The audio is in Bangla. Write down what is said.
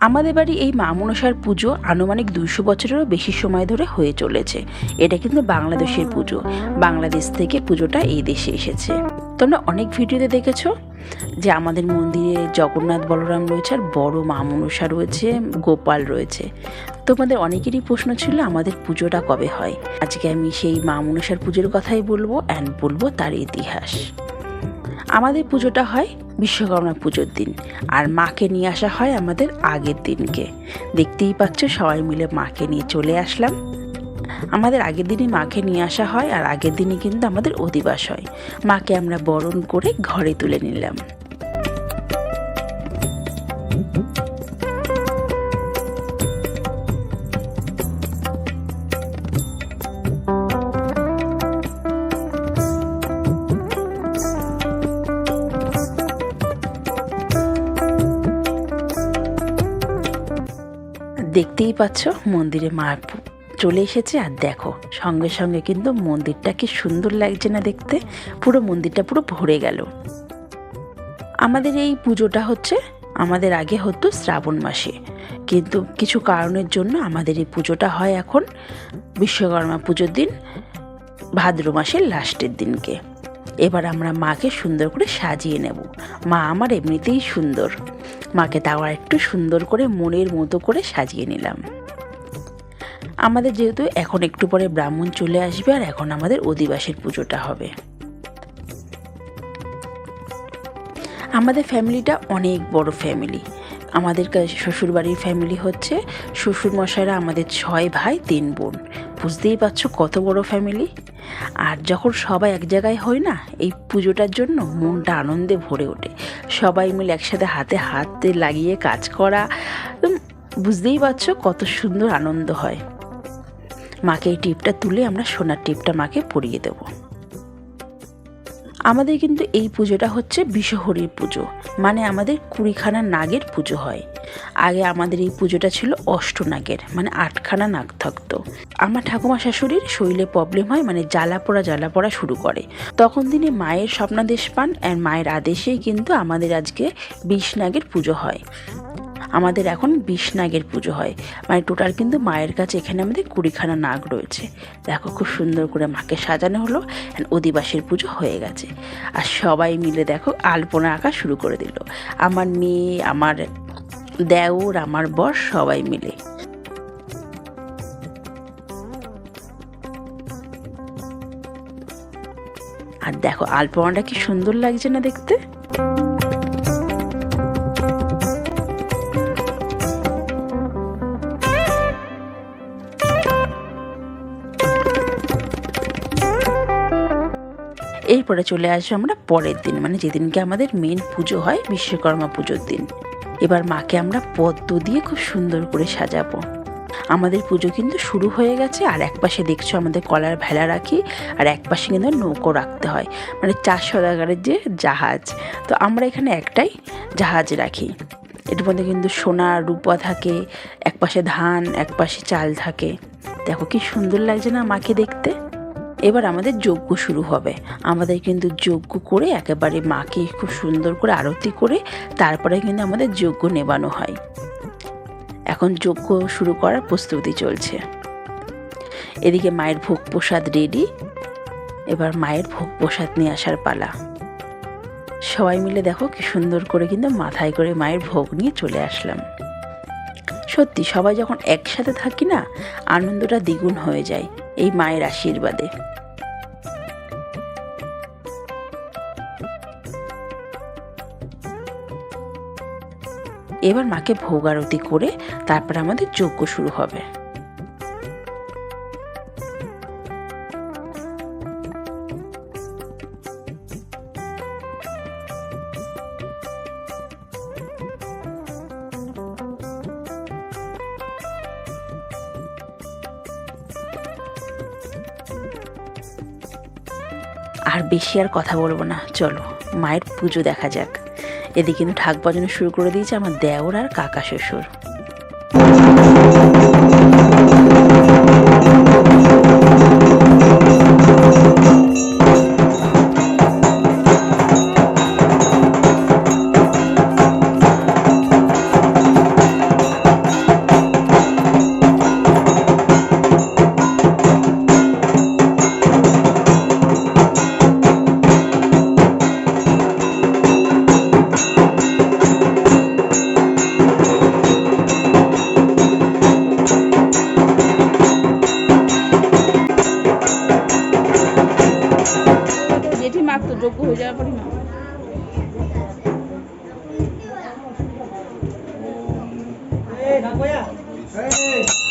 আমাদের বাড়ি এই মা মনসার পুজো আনুমানিক দুইশো বছরেরও বেশি সময় ধরে হয়ে চলেছে। এটা কিন্তু বাংলাদেশের পুজো। বাংলাদেশ থেকে পুজোটা এই দেশে এসেছে। তোমরা অনেক ভিডিওতে দেখেছ যে আমাদের মন্দিরে জগন্নাথ বলরাম রয়েছে আর বড় মা মনসা রয়েছে, গোপাল রয়েছে। তোমাদের অনেকেরই প্রশ্ন ছিল, আমাদের পুজোটা কবে হয়? আজকে আমি সেই মা মনসার পুজোর কথাই বলব অ্যান্ড বলব তার ইতিহাস। আমাদের পুজোটা হয় বিশ্বকর্মা পুজোর দিন। আর মাকে নিয়ে আসা হয় আমাদের আগের দিনকে। দেখতেই পাচ্ছ, সবাই মিলে মাকে নিয়ে চলে আসলাম। আমাদের আগের দিনই মাকে নিয়ে আসা হয়, আর আগের দিনই কিন্তু আমাদের অধিবাস হয়। মাকে আমরা বরণ করে ঘরে তুলে নিলাম। দেখতেই পাচ্ছ মন্দিরে মা চলে এসেছে। আর দেখো, সঙ্গে সঙ্গে কিন্তু মন্দিরটা কি সুন্দর লাগছে না দেখতে। পুরো মন্দিরটা পুরো ভরে গেল। আমাদের এই পুজোটা হচ্ছে আমাদের আগে হতো শ্রাবণ মাসে। কিন্তু কিছু কারণের জন্য আমাদের এই পুজোটা হয় এখন বিশ্বকর্মা পুজোর দিন, ভাদ্র মাসের লাস্টের দিনকে। এবার আমরা মাকে সুন্দর করে সাজিয়ে নেব। মা আমার এমনিতেই সুন্দর। মাকে তাও একটু সুন্দর করে মনের মতো করে সাজিয়ে নিলাম। আমাদের যেহেতু এখন একটু পরে ব্রাহ্মণ চলে আসবে আর এখন আমাদের অধিবাসীর পুজোটা হবে। আমাদের ফ্যামিলিটা অনেক বড় ফ্যামিলি। আমাদের শ্বশুরবাড়ির ফ্যামিলি হচ্ছে শ্বশুরমশাইরা আমাদের ছয় ভাই, তিন বোন। বুঝতেই পারছ কত বড় ফ্যামিলি? আর যখন সবাই এক জায়গায় হয় না, এই পুজোটার জন্য মনটা আনন্দে ভরে ওঠে। সবাই মিলে একসাথে হাতে হাতে লাগিয়ে কাজ করা বুঝতেই পারছ কত সুন্দর আনন্দ হয়। মাকে এই টিপটা তুলে আমরা সোনার টিপটা মাকে পরিয়ে দেবো। আমাদের কিন্তু এই পুজোটা হচ্ছে বিশ্বহরির পুজো মানে আমাদের কুড়িখানা নাগের পুজো হয়। আগে আমাদের এই পুজোটা ছিল অষ্টনাগের মানে আটখানা নাগ থাকতো আমার ঠাকুমা শাশুড়ির শরীরে প্রবলেম হয় মানে জ্বালা পোড়া জ্বালা পোড়া শুরু করে। তখন তিনি মায়ের স্বপ্নাদেশ পান, আর মায়ের আদেশেই কিন্তু আমাদের আজকে বিষ নাগের পুজো হয়। আমাদের এখন বিষ নাগের পুজো হয়। মানে টোটাল কিন্তু মায়ের কাছে এখানে আমাদের কুড়িখানা নাগ রয়েছে। দেখো খুব সুন্দর করে মাকে সাজানো হলো অধিবাসীর পুজো হয়ে গেছে। আর সবাই মিলে দেখো আলপনা আঁকা শুরু করে দিল। আমার মেয়ে, আমার দেওর আমার বর, সবাই মিলে। আর দেখো, আলপনাটা কি সুন্দর লাগছে না দেখতে? এরপরে চলে আসব আমরা পরের দিন মানে যেদিনকে আমাদের মেন পুজো হয়, বিশ্বকর্মা পুজোর দিন। এবার মাকে আমরা পদ্ম দিয়ে খুব সুন্দর করে সাজাবো। আমাদের পুজো কিন্তু শুরু হয়ে গেছে, আর এক পাশে দেখছ আমাদের কলার ভেলা রাখি, আর এক পাশে কিন্তু নৌকো রাখতে হয়। মানে চার সদাগারের যে জাহাজ, তো আমরা এখানে একটাই জাহাজ রাখি। এটার মধ্যে কিন্তু সোনা, রূপা থাকে এক পাশে ধান এক পাশে চাল থাকে। দেখো কি সুন্দর লাগছে না মাকে দেখতে। এবার আমাদের যজ্ঞ শুরু হবে। আমাদের কিন্তু যজ্ঞ করে একেবারে মাকে খুব সুন্দর করে আরতি করে তারপরে কিন্তু আমাদের যজ্ঞ নেবানো হয়। এখন যজ্ঞ শুরু করার প্রস্তুতি চলছে। এদিকে মায়ের ভোগ প্রসাদ রেডি এবার মায়ের ভোগ প্রসাদ নিয়ে আসার পালা। সবাই মিলে দেখো কি সুন্দর করে কিন্তু মাথায় করে মায়ের ভোগ নিয়ে চলে আসলাম। সত্যি সবাই যখন একসাথে থাকি না, আনন্দটা দ্বিগুণ হয়ে যায়। এই মায়ের আশীর্বাদে। এবার মাকে ভোগারতি করে তারপর আমাদের যজ্ঞ শুরু হবে। আর বেশি আর কথা বলব না। চলো, মায়ের পুজো দেখা যাক। এদিকে কিন্তু ঠাক বাজানো শুরু করে দিয়েছে আমার দেওর আর কাকা শ্বশুর। এই